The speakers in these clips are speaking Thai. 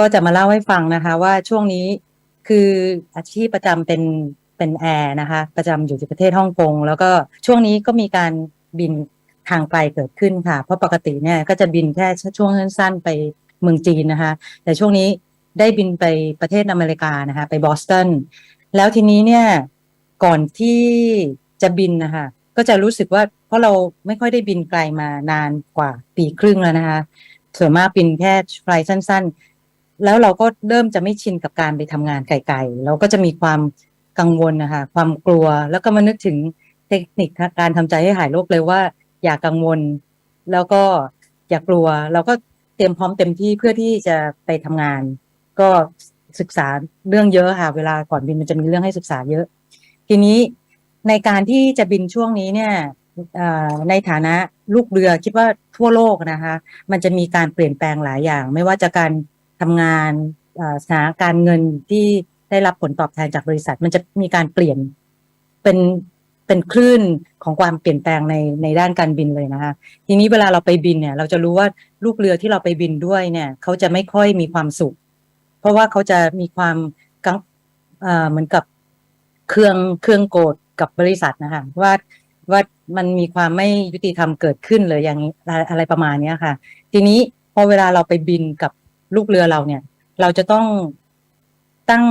ก็จะมาเล่าให้ฟังนะคะ ว่าช่วงนี้คืออาชีพประจำเป็นเป็นแอร์นะคะ ประจำอยู่ที่ประเทศฮ่องกงแล้วก็ช่วงนี้ก็มีการบินทางไกลเกิดขึ้นค่ะ เพราะปกติเนี่ยก็จะบินแค่ช่วงสั้นๆไปเมืองจีนนะคะ แต่ช่วงนี้ได้บินไปประเทศอเมริกานะคะ ไปบอสตันแล้วทีนี้เนี่ยก่อนที่จะบินนะคะก็จะรู้สึกว่าเพราะเราไม่ค่อยได้บินไกลมานานกว่าปีครึ่งแล้วนะคะส่วนมากบินแค่ไฟล์สั้น ๆ แล้วเราก็เริ่มจะไม่ชินกับการไปทำงานไกลๆเราก็จะมีความกังวลนะคะความกลัวแล้วก็มานึกถึงเทคนิคการทำใจให้หายโรคเลยว่า อย่ากังวล แล้วก็อย่ากลัว เราก็เตรียมพร้อมเต็มที่เพื่อที่จะไปทำงาน ก็ศึกษาเรื่องเยอะค่ะเวลาก่อนบินมันจะมีเรื่องให้ศึกษาเยอะ ทีนี้ในการที่จะบินช่วงนี้เนี่ยในฐานะลูกเรือคิดว่าทั่วโลกนะคะ มันจะมีการเปลี่ยนแปลงหลายอย่าง ไม่ว่าจะการ ทำงานสถานการเงินที่ได้รับผลตอบแทนจากบริษัท มันจะมีการเปลี่ยนเป็นเป็นคลื่นของความเปลี่ยนแปลงในในด้านการบินเลยนะคะทีนี้เวลาเราไปบินเนี่ย เราจะรู้ว่าลูกเรือที่เราไปบินด้วยเนี่ยเขาจะไม่ค่อยมีความสุข เพราะว่าเขาจะมีความกังเหมือนกับเครื่องเครื่องโกรธกับบริษัทนะคะว่าว่ามันมีความไม่ยุติธรรมเกิดขึ้นเลยอย่างอะไรประมาณเนี้ยค่ะ ทีนี้พอเวลาเราไปบินกับ ลูกเรือเราเนี่ย เราจะต้องตั้ง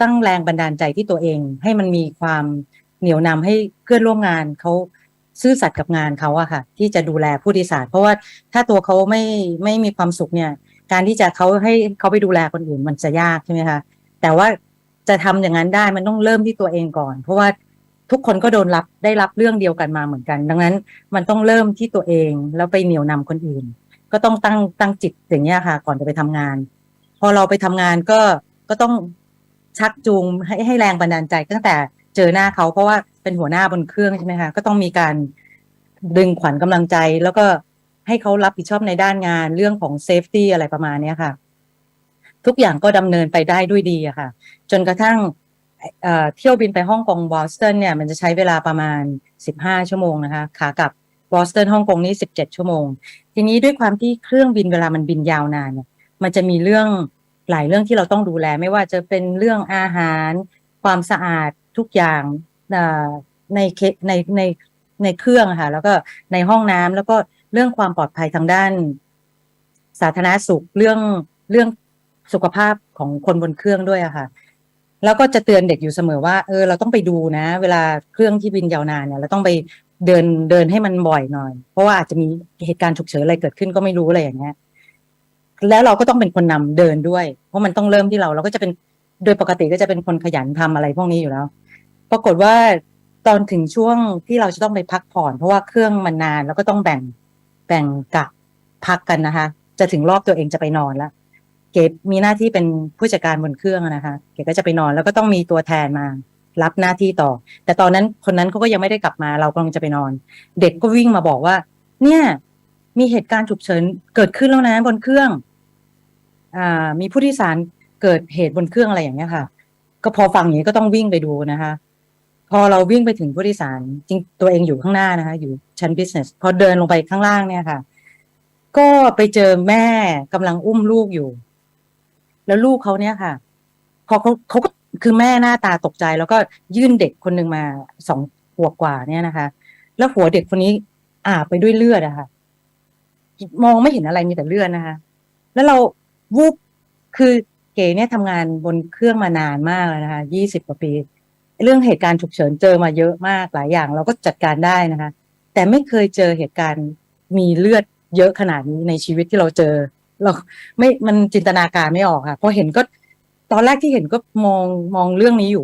ตั้งแรงบันดาลใจที่ตัวเอง ให้มันมีความเหนียวนำให้เพื่อนร่วมงานเขาซื่อสัตย์กับงานเขาอะค่ะ ที่จะดูแลผู้โดยสารเพราะว่าถ้าตัวเขาไม่ไม่มีความสุขเนี่ย การที่จะเขาให้เขาไปดูแลคนอื่นมันจะยากใช่ไหมคะแต่ว่าจะทำอย่างนั้นได้มันต้องเริ่มที่ตัวเองก่อน เพราะว่าทุกคนก็โดนรับได้รับเรื่องเดียวกันมาเหมือนกัน ดังนั้นมันต้องเริ่มที่ตัวเองแล้วไปเหนี่ยวนำคนอื่น ก็ต้องตั้งตั้งจิตอย่างเงี้ยค่ะ ก่อนจะไปทำงาน พอเราไปทำงานก็ก็ต้องชักจูงให้ให้แรงบันดาลใจ ตั้งแต่เจอหน้าเขาเพราะว่าเป็นหัวหน้าบนเครื่องใช่ไหมคะก็ต้องมีการดึงขวัญกำลังใจ แล้วก็ให้เขารับผิดชอบในด้านงานเรื่องของเซฟตี้อะไรประมาณเนี้ยค่ะ ทุกอย่างก็ดำเนินไปได้ด้วยดีอะค่ะ จนกระทั่งเอ่อเที่ยวบินไปฮ่องกงบอสตันเนี่ยมันจะใช้เวลาประมาณ 15 ชั่วโมงนะคะขากลับ บอสตันฮ่องกงนี่17ชั่วโมง ทีนี้ด้วยความที่เครื่องบินเวลามันบินยาวนานเนี่ย มันจะมีเรื่องหลายเรื่องที่เราต้องดูแล ไม่ว่าจะเป็นเรื่องอาหาร ความสะอาดทุกอย่างในในในในเครื่องค่ะ แล้วก็ในห้องน้ำแล้วก็เรื่องความปลอดภัยทางด้าน สาธารณสุขเรื่องเรื่องสุขภาพของคนบนเครื่องด้วยอะค่ะ แล้วก็จะเตือนเด็กอยู่เสมอว่า เออ เราต้องไปดูนะ เวลาเครื่องที่บินยาวนานเนี่ยเราต้องไป เดินเดินให้มันบ่อยหน่อย เพราะว่าอาจจะมีเหตุการณ์ฉุกเฉินอะไรเกิดขึ้นก็ไม่รู้อะไรอย่างเงี้ยแล้วเราก็ต้องเป็นคนนำเดินด้วย เพราะมันต้องเริ่มที่เราเราก็จะเป็นโดยปกติก็จะเป็นคนขยันทำอะไรพวกนี้อยู่แล้ว ปรากฏว่าตอนถึงช่วงที่เราจะต้องไปพักผ่อน เพราะว่าเครื่องมันนานแล้วก็ต้องแบ่งแบ่งกะพักกันนะคะ จะถึงรอบตัวเองจะไปนอนแล้วเก๋มีหน้าที่เป็นผู้จัดการบนเครื่องนะคะ เก๋ก็จะไปนอนแล้วก็ต้องมีตัวแทนมา รับหน้าที่ต่อ แต่ตอนนั้นคนนั้นเขาก็ยังไม่ได้กลับมา เรากำลังจะไปนอน เด็กก็วิ่งมาบอกว่า เนี่ย มีเหตุการณ์ฉุกเฉินเกิดขึ้นแล้วนะบนเครื่อง อ่า มีผู้โดยสารเกิดเหตุบนเครื่องอะไรอย่างเงี้ยค่ะ ก็พอฟังอย่างนี้ก็ต้องวิ่งไปดูนะคะ พอเราวิ่งไปถึงผู้โดยสารจริงตัวเองอยู่ข้างหน้านะคะ อยู่ชั้น business พอเดินลงไปข้างล่างเนี่ยค่ะ ก็ไปเจอแม่กำลังอุ้มลูกอยู่ แล้วลูกเขาเนี่ยค่ะ พอเขาเขาก็ คือแม่หน้าตาตกใจแล้วก็ยื่นเด็กคนหนึ่งมาสองขวบกว่าเนี่ยนะคะ แล้วหัวเด็กคนนี้อาบไปด้วยเลือดอะค่ะ มองไม่เห็นอะไรมีแต่เลือดนะคะ แล้วเราวูบคือเก๋เนี่ยทำงานบนเครื่องมานานมากแล้วนะคะยี่สิบกว่าปี เรื่องเหตุการณ์ฉุกเฉินเจอมาเยอะมากหลายอย่าง เราก็จัดการได้นะคะ แต่ไม่เคยเจอเหตุการณ์มีเลือดเยอะขนาดนี้ในชีวิตที่เราเจอ เราไม่มันจินตนาการไม่ออกค่ะพอเห็นก็ ตอนแรกที่เห็นก็มองมองเรื่องนี้อยู่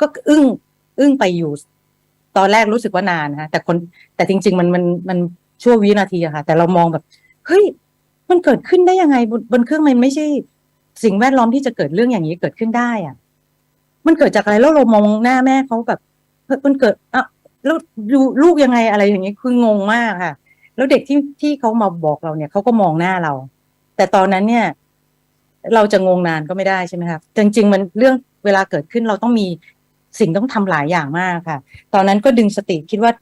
ก็อึ้ง อึ้งไปอยู่ ตอนแรกรู้สึกว่านานนะคะแต่คน แต่จริง ๆ มันมันมันชั่ววินาทีอะค่ะ แต่เรามองแบบเฮ้ยมันเกิดขึ้นได้ยังไงบนบนเครื่องมันไม่ใช่ สิ่งแวดล้อมที่จะเกิดเรื่องอย่างนี้เกิดขึ้นได้อะมันเกิดจากอะไรแล้วเรามองหน้าแม่เขาแบบเฮ้ยมันเกิดอะแล้วดูลูกยังไงอะไรอย่างนี้คืองงมากค่ะ แล้วเด็กที่ที่เขามาบอกเราเนี่ยเขาก็มองหน้าเรา แต่ตอนนั้นเนี่ย เราจะงงนานก็ไม่ได้ใช่ไหมครับจริง ๆ มันเรื่องเวลาเกิดขึ้นเราต้องมีสิ่งต้องทำหลายอย่างมากค่ะ ตอนนั้นก็ดึงสติคิดว่า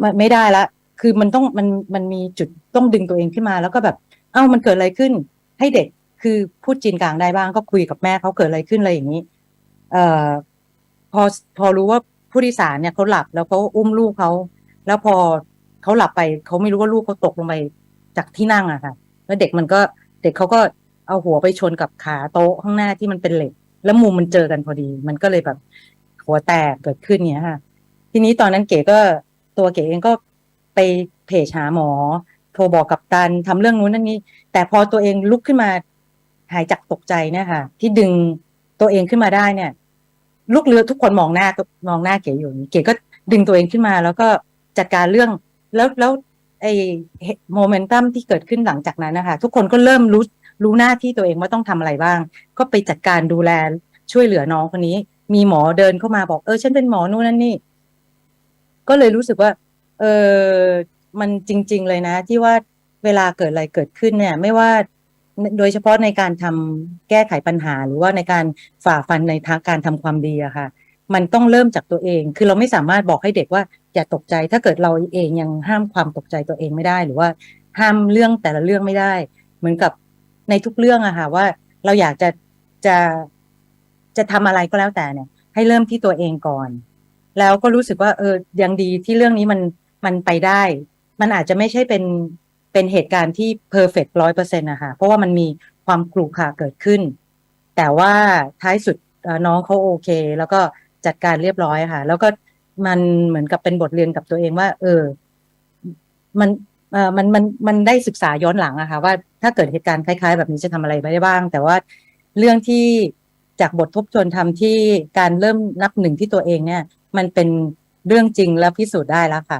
ไม่ไม่ได้ละ คือมันต้องมันมันมีจุดต้องดึงตัวเองขึ้นมา แล้วก็แบบ เอ้ามันเกิดอะไรขึ้น ให้เด็กคือพูดจีนกลางได้บ้างก็คุยกับแม่เขาเกิดอะไรขึ้นอะไรอย่างนี้ เอ่อพอพอรู้ว่าผู้โดยสารเนี่ยเขาหลับแล้วเขาอุ้มลูกเขาแล้วพอเขาหลับไปเขาไม่รู้ว่าลูกเขาตกลงไปจากที่นั่งอะค่ะ แล้วเด็กมันก็เด็กเขาก็ เอาหัวไปชนกับขาโต๊ะข้างหน้าที่มันเป็นเหล็ก แล้วมุมมันเจอกันพอดี มันก็เลยแบบหัวแตกเกิดขึ้นเนี้ยค่ะ ทีนี้ตอนนั้นเก๋ก็ตัวเก๋เองก็ไปเพจหาหมอ โทรบอกกับตันทำเรื่องนู้นนั่นนี่แต่พอตัวเองลุกขึ้นมาหายจากตกใจเนี่ยค่ะ ที่ดึงตัวเองขึ้นมาได้เนี่ย ลูกเรือทุกคนมองหน้ามองหน้าเก๋อยู่นี้เก๋ก็ดึงตัวเองขึ้นมา แล้วก็จัดการเรื่องแล้วแล้วไอ้โมเมนตัมที่เกิดขึ้นหลังจากนั้นนะคะทุกคนก็เริ่มรู้ รู้หน้าที่ตัวเองว่าต้องทำอะไรบ้าง ก็ไปจัดการดูแลช่วยเหลือน้องคนนี้ มีหมอเดินเข้ามาบอกเออฉันเป็นหมอนู่นนั่นนี่ ก็เลยรู้สึกว่า เออมันจริง ๆ เลยนะ ที่ว่าเวลาเกิดอะไรเกิดขึ้นเนี่ย ไม่ว่าโดยเฉพาะในการทำแก้ไขปัญหา หรือว่าในการฝ่าฟันในทางการทำความดีอะค่ะ มันต้องเริ่มจากตัวเอง คือเราไม่สามารถบอกให้เด็กว่าอย่าตกใจ ถ้าเกิดเราเองยังห้ามความตกใจตัวเองไม่ได้ หรือว่าห้ามเรื่องแต่ละเรื่องไม่ได้ เหมือนกับ ในทุกเรื่องอะค่ะว่าเราอยากจะจะจะทำอะไรก็แล้วแต่เนี่ย ให้เริ่มที่ตัวเองก่อน แล้วก็รู้สึกว่า เออยังดีที่เรื่องนี้มันมันไปได้ มันอาจจะไม่ใช่เป็นเป็นเหตุการณ์ที่เพอร์เฟกต์ร้อยเปอร์เซ็นต์นะคะเพราะว่ามันมีความกรุขระเกิดขึ้น แต่ว่าท้ายสุดน้องเขาโอเค แล้วก็จัดการเรียบร้อยค่ะ แล้วก็มันเหมือนกับเป็นบทเรียนกับตัวเองว่า เออ มัน มันมันมันได้ศึกษาย้อนหลังอะค่ะว่าถ้าเกิดเหตุการณ์คล้ายๆ แบบนี้จะทำอะไรไปได้บ้าง แต่ว่าเรื่องที่จากบททบทวนทำที่การเริ่มนับหนึ่งที่ตัวเองเนี่ย มันเป็นเรื่องจริงแล้วพิสูจน์ได้แล้วค่ะ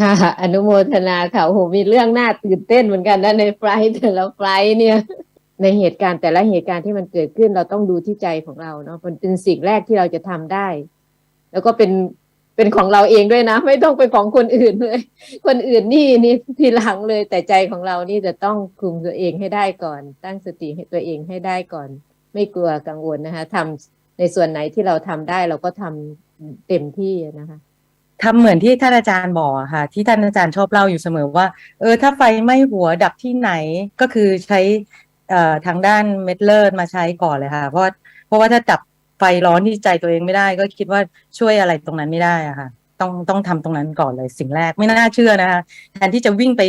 ค่ะอนุโมทนาค่ะโหมีเรื่องน่าตื่นเต้นเหมือนกันนะในไฟล์แต่ละไฟล์เนี่ย ในเหตุการณ์แต่ละเหตุการณ์ที่มันเกิดขึ้นเราต้องดูที่ใจของเราเนาะมันเป็นสิ่งแรกที่เราจะทำได้ แล้วก็เป็น เป็นของเราเองด้วยนะ ไม่ต้องเป็นของคนอื่นเลย คนอื่นนี่นี่ทีหลังเลย แต่ใจของเรานี่จะต้องคุมตัวเองให้ได้ก่อน ตั้งสติให้ตัวเองให้ได้ก่อน ไม่กลัวกังวลนะคะทำในส่วนไหนที่เราทำได้เราก็ทำเต็มที่นะคะทำเหมือนที่ท่านอาจารย์บอกค่ะ ที่ท่านอาจารย์ชอบเล่าอยู่เสมอว่า เออถ้าไฟไหม้หัวดับที่ไหนก็คือใช้ทางด้านเม็ดเลิศมาใช้ก่อนเลยค่ะ เพราะเพราะว่าถ้าดับ ร้อนที่ใจตัวเองไม่ได้ ก็คิดว่าช่วยอะไรตรงนั้นไม่ได้อะค่ะ ต้องต้องทำตรงนั้นก่อนเลยสิ่งแรกไม่น่าเชื่อนะคะแทนที่จะวิ่งไป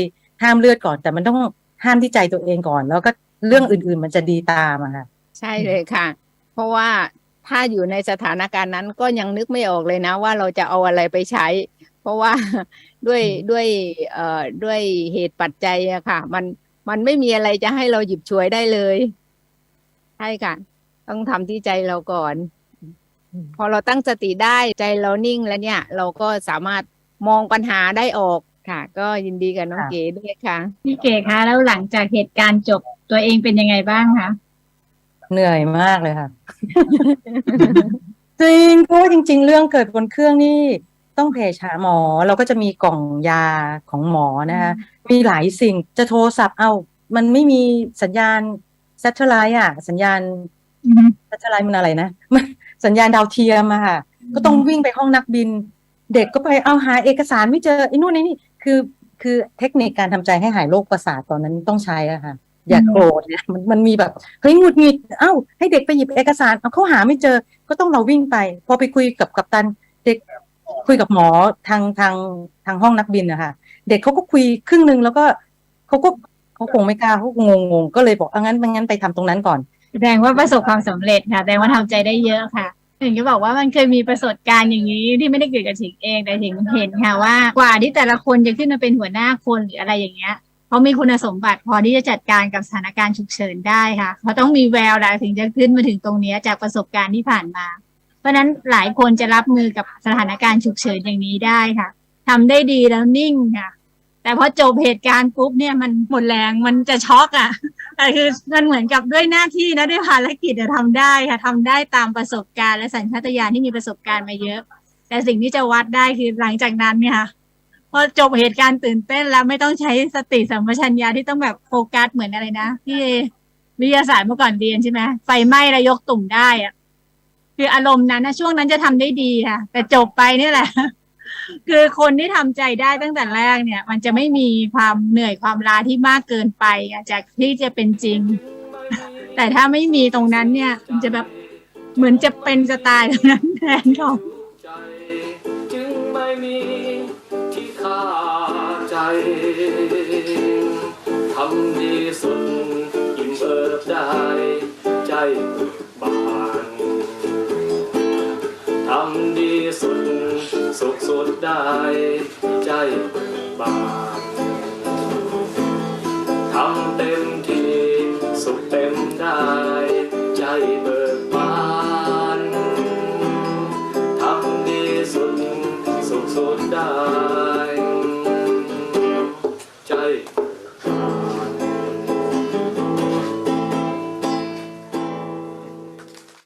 ห้ามเลือดก่อน แต่มันต้องห้ามที่ใจตัวเองก่อน แล้วก็เรื่องอื่นๆมันจะดีตามอะค่ะ ใช่เลยค่ะ เพราะว่าถ้าอยู่ในสถานการณ์นั้นก็ยังนึกไม่ออกเลยนะ ว่าเราจะเอาอะไรไปใช้ เพราะว่าด้วยอืมด้วยเอ่อด้วยเหตุปัจจัยอะค่ะ มันมันไม่มีอะไรจะให้เราหยิบฉวยได้เลยใช่ค่ะ ต้องทำที่ใจเราก่อน พอเราตั้งสติได้ใจเรานิ่งแล้วเนี่ย เราก็สามารถมองปัญหาได้ออกค่ะ ก็ยินดีกับน้องค่ะเก๋ด้วยค่ะพี่เก๋คะแล้วหลังจากเหตุการณ์จบตัวเองเป็นยังไงบ้างคะเหนื่อยมากเลยค่ะ จริงเพราะว่าจริง ๆ เรื่องเกิดบนเครื่องนี่ต้องเพจหาหมอเราก็จะมีกล่องยาของหมอนะคะมีหลายสิ่งจะโทรศัพท์เอา มันไม่มีสัญญาณ s a t เท l ไลท์อะ สัญญาณ อือฮึ s a t เท l ไลมันอะไรนะมันสัญญาณดาวเทียมอะค่ะ ก็ต้องวิ่งไปห้องนักบิน เด็กก็ไปเอาหาเอกสารไม่เจอไอ้นู่นไอ้นี่คือคือเทคนิคการทำใจให้หายโรคประสาทตอนนั้นต้องใช้อะค่ะ อย่าโกรธเนี่ยมันมันมีแบบเฮ้ยหงุดหงิดเอ้าให้เด็กไปหยิบเอกสารเอาเขาหาไม่เจอ ก็ต้องเราวิ่งไป พอไปคุยกับกัปตันเด็กคุยกับหมอทางทางทางห้องนักบินนะคะเด็กเขาก็คุยครึ่งหนึ่งแล้วก็เขาก็เขาคงไม่กล้าเขางงงก็เลยบอกเอางั้นงั้นไปทำตรงนั้นก่อน แสดงว่าประสบความสำเร็จค่ะ แสดงว่าทำใจได้เยอะค่ะถึงจะบอกว่ามันเคยมีประสบการณ์อย่างนี้ที่ไม่ได้เกิดกับถิงเองแต่ถิงเห็นค่ะว่ากว่าที่แต่ละคนจะขึ้นมาเป็นหัวหน้าคนหรืออะไรอย่างเงี้ยเขามีคุณสมบัติพอที่จะจัดการกับสถานการณ์ฉุกเฉินได้ค่ะเขาต้องมีแววแหละถึงจะขึ้นมาถึงตรงนี้จากประสบการณ์ที่ผ่านมา เพราะนั้นหลายคนจะรับมือกับสถานการณ์ฉุกเฉินอย่างนี้ได้ค่ะทำได้ดีแล้วนิ่งค่ะ แต่พอจบเหตุการณ์ปุ๊บเนี่ยมันหมดแรงมันจะช็อกอะ แต่คือมันเหมือนกับด้วยหน้าที่นะด้วยภารกิจจะทำได้ค่ะทำได้ตามประสบการณ์และสัญชาตญาณที่มีประสบการณ์มาเยอะ แต่สิ่งที่จะวัดได้คือหลังจากนั้นเนี่ยค่ะพอจบเหตุการณ์ตื่นเต้นแล้วไม่ต้องใช้สติสัมปชัญญะที่ต้องแบบโฟกัสเหมือนอะไรนะที่วิทยาศาสตร์เมื่อก่อนเรียนใช่ไหมไฟไหม้แล้วยกตุ่มได้อะคืออารมณ์นั้นนะช่วงนั้นจะทำได้ดีค่ะ แต่จบไปนี่แหละ คือคนที่ทำใจได้ตั้งแต่แรกเนี่ย มันจะไม่มีความเหนื่อยความล้าที่มากเกินไปจากที่จะเป็นจริง แต่ถ้าไม่มีตรงนั้นเนี่ย มันจะแบบเหมือนจะเป็นจะตายตรงนั้นแทนเขาจจึงไม่มีที่ค่าใจทำดีสุด ใจ ใจบานทำเต็มที่ สุขเต็มได้ ใจเบิกบานทำดีสุด สุขสุดได้